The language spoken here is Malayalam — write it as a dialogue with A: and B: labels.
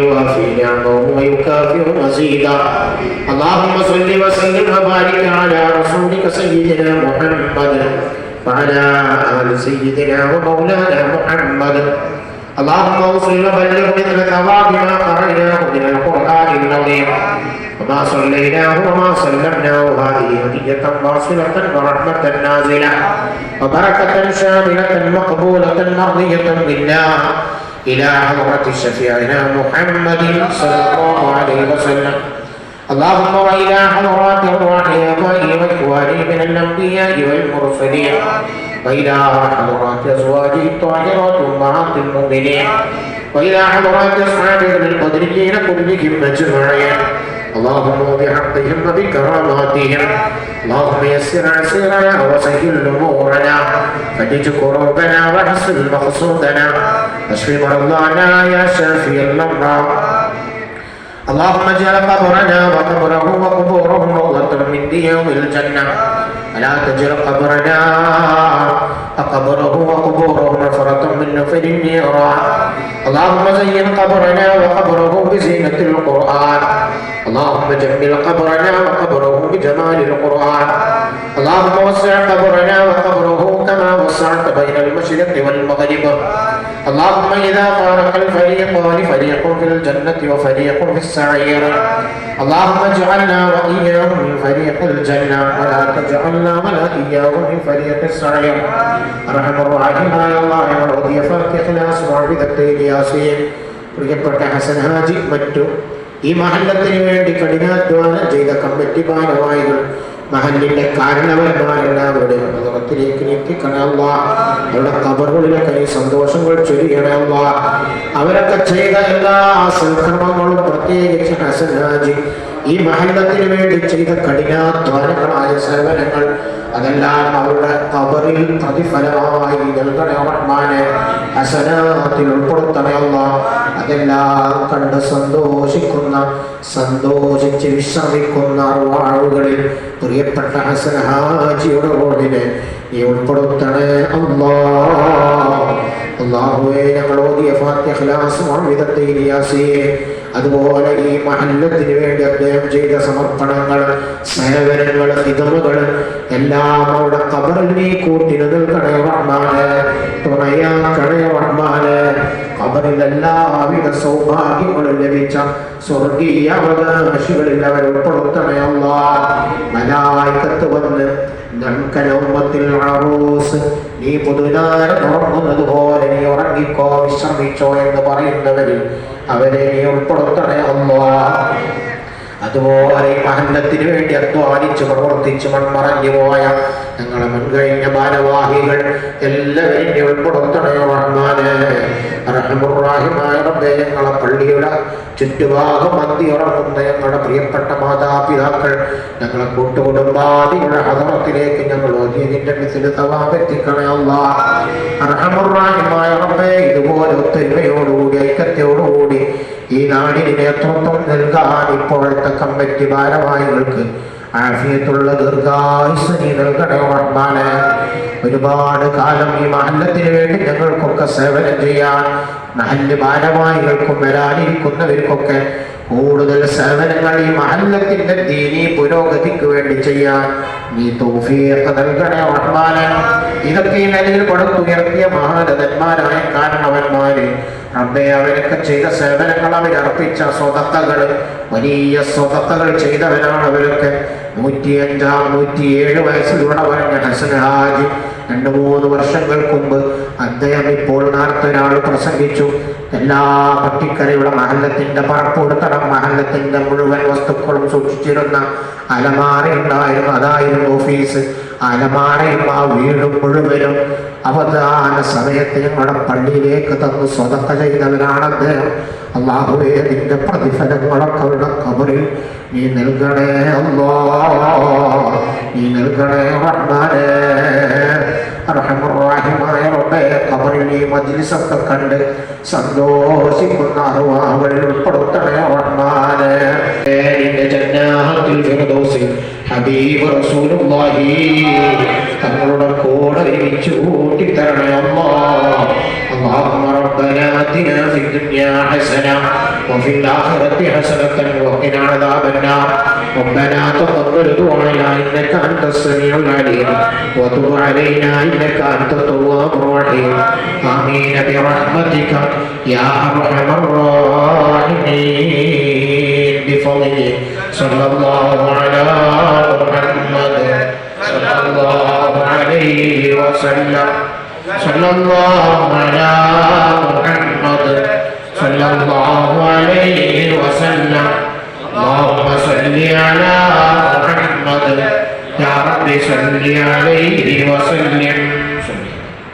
A: يوافي نعمه ويكافئ مزيدا اللهم صل وسلم وبارك على رسولك سيدنا محمد وعلى ال سيدنا ومولانا محمد اللهم اوصل وبلغ مثل ثواب ما قرأناه من القرآن العظيم وما صليناه وما سلمناه هذه هدية واصلة ورحمة نازلة وبركة شاملة مقبولة مرضية بالله إلى حضرة شفيعنا محمد صلى الله عليه وسلم. اللهم وإلى حضرات أرواح آبائي وإخواني من الأنبياء والمرسلين. وإلى حضرات أزواجه الطاهرات أمهات المؤمنين. وإلى حضرات أصحابه القدريين كلهم أجمعين. اللهم بحقهم وبكراماتهم. اللهم يسر عسيرنا وسهل امورنا فرج كروبنا واحسن مقصودنا. واشف مرضانا يا شافي الامراض اللهم اجعل قبرنا وقبرهم وقبورهم روضة من ديوم الجنة. ولا تجعل قبرنا وقبره وقبورهم نفرة من نفر النيران اللهم زين قبرنا وقبره بزينة القرآن. اللهم جمل قبرنا وقبره بجمال القرآن. اللهم وسع قبرنا وقبره كما وسعت بين المشرق والمغرب. اللهم إذا فارق الفريقان فريق في الجنة وفريق في السعير اللهم اجعلنا وإياهم من فريق الجنة ولا تجعلنا ولا إياهم من فريق السعير أرحم الراحمين الله ورضي فاتح الأسماء بذكر ياسين പ്രിയപ്പെട്ട ഹസൻ ഹാജി മറ്റു ഈ മഹല്ലത്തിന് വേണ്ടി കഠിനാധ്വാനം ചെയ്ത കമ്മിറ്റി ഭാരവാഹികൾ മഹലിന്റെ കാരണവന്മാരെല്ലാവരുടെയും പദവത്തിലേക്ക് നീക്കിക്കണമല്ല അവരുടെ കബറുകളിലൊക്കെ നീ സന്തോഷങ്ങൾ ചൊരിയണമല്ല അവരൊക്കെ ചെയ്ത എല്ലാ സൽക്രമങ്ങളും പ്രത്യേകിച്ച് ഹസൻ ഹാജി ഈ മഹിളത്തിന് വേണ്ടി ചെയ്ത കഠിനാധ്വാനങ്ങളായ സേവനങ്ങൾ അതെല്ലാം അവരുടെ കബറിൽ പ്രതിഫലമായി നൽകണേ റഹ്മാനെ. ഹസനാത്തിൽ ഉൾപ്പെടുത്തണമല്ല അതെല്ലാം കണ്ട് സന്തോഷിക്കുന്ന സന്തോഷിച്ച് വിശ്രമിക്കുന്ന വാഴുകളിൽ പ്രിയപ്പെട്ട ഹസൻ ഹാജിയുടെ റോഡിനെ നീ ഉൾപ്പെടുത്തണേ അല്ലാ അള്ളാഹുവെ ഞങ്ങൾ ഓതിയ അതുപോലെ ഈ മഹല്ലത്തിന് വേണ്ടി അദ്ദേഹം ചെയ്ത സമർപ്പണങ്ങൾ സേവനങ്ങൾ ഹിതമുകൾ എല്ലാം അവിടെ കബറിൽ നീ കൂട്ടിന് നിൽക്കണേ തുണയാ തുണയാക്കണേ റഹ്മാന് കബറിൽ സൗഭാഗ്യങ്ങളും ലഭിച്ച സ്വർഗീയ അവകാശികളിൽ അവർ ഉൾപ്പെടുത്തണേ അല്ലാ മലായിക്കത്ത് അറൂസ് നീ പുതുനാര ഉറങ്ങുന്നത് പോലെ നീ ഉറങ്ങിക്കോ വിശ്രമിച്ചോ എന്ന് പറയുന്നവരിൽ അവരെ നീ ഉൾപ്പെടുത്തണേ അമ്മ അതുപോലെ മഹന്നത്തിന് വേണ്ടി അധ്വാനിച്ച് പ്രവർത്തിച്ച് മൺമറഞ്ഞു പോയ ഞങ്ങളെ മുൻകഴിഞ്ഞ ഭാരവാഹികൾ എല്ലാവരും ഉൾപ്പെടുത്തണേ റഹ്മാനെ റഹമുറാഹിമായ റബ്ബേ ഞങ്ങളെ പള്ളിയുടെ ചുറ്റുഭാഗം മന്തി ഉറങ്ങുന്ന ഞങ്ങളുടെ പ്രിയപ്പെട്ട മാതാപിതാക്കൾ ഞങ്ങളെ കൂട്ടുകുടുംബാദിയുടെ ഹതറത്തിലേക്ക് ഞങ്ങൾ ഓതിയതിന്റെ മിസിൽ റഹമുറാഹിമായ റബ്ബേ ഇതുപോലെ ഒത്തൊരുമയോടുകൂടി ഐക്യത്തോടുകൂടി ഈ നാടിന് നേതൃത്വം നൽകാൻ ഇപ്പോഴത്തെ കമ്മിറ്റി ഭാരവാഹികൾക്ക് ആഫിയത്തുള്ള ദീർഘായുസ് നൽകണേ റഹ്മാനെ ഒരുപാട് കാലം ഈ മഹല്ലത്തിന് വേണ്ടി ഞങ്ങൾക്കൊക്കെ സേവനം ചെയ്യാൻ മഹല്ല് ഭാരവാഹികൾക്കും വരാനിരിക്കുന്നവർക്കൊക്കെ കൂടുതൽ സേവനങ്ങൾ ഈ മഹല്ലത്തിന്റെ ദീനി പുരോഗതിക്ക് വേണ്ടി ചെയ്യാൻ നീ തൗഫീഖ് നൽകണേ റഹ്മാനെ ഇതൊക്കെ ഈ നിലയിൽ കൊടുത്തുയർത്തിയ മഹാരഥന്മാരായ കാരണവന്മാര് റബ്ബെ അവരൊക്കെ ചെയ്ത സേവനങ്ങൾ അവരർപ്പിച്ച സ്വതത്തകൾ വലിയ സ്വതത്തകൾ ചെയ്തവരാണ് അവരൊക്കെ. നൂറ്റിയഞ്ചാം നൂറ്റിയേഴ് വയസ്സിലൂടെ പറഞ്ഞ ഹസൻ ഹാജി രണ്ട് മൂന്ന് വർഷങ്ങൾക്ക് മുമ്പ് അദ്ദേഹം ഇപ്പോൾ നേരത്തെ പ്രസംഗിച്ചു. എല്ലാ പട്ടിക്കരയുടെ മഹല്ലത്തിന്റെ പറപ്പുടുത്തടം മഹല്ലത്തിന്റെ മുഴുവൻ വസ്തുക്കളും സൂക്ഷിച്ചിരുന്ന അലമാറ ഉണ്ടായിരുന്നു അതായിരുന്നു ഓഫീസ്. അലമാറയും ആ വീടും മുഴുവനും അവധാന സമയത്ത് ഞങ്ങളുടെ പള്ളിയിലേക്ക് തന്ന് സ്വതക്ക ചെയ്തവരാണ് അദ്ദേഹം. അള്ളാഹുവേ നിന്റെ പ്രതിഫലങ്ങളൊക്കെ അവരുടെ കബറിൽ നീ നൽകണേ അല്ലോ നീ നൽകണേ റഹ്മാനേ റഹമുറാഹിമായ റബ്ബേ ഖബറിൽ ഈ മജ്ലിസൊക്കെ കണ്ട് സന്തോഷിക്കുന്ന അറിവാവളിൽ ഉൾപ്പെടുത്തണേ റഹ്മാനെ നിന്റെ ജന്നാത്തിൽ ഫിർദൗസിൽ ഹബീബ് റസൂലുള്ളാഹി തങ്ങളുടെ കൂടെ ഒരുമിച്ച് കൂട്ടിത്തരണേ അല്ലാ اللهم رب ربنا آتنا في الدنيا حسنة وفي الآخرة حسنة وقنا عذاب النار ربنا تقبل دعانا إنك أنت السميع العليم وتب علينا إنك أنت التواب الرحيم آمين برحمتك يا أرحم الراحمين بفضله صلى الله على محمد صلى الله عليه وسلم صلى الله على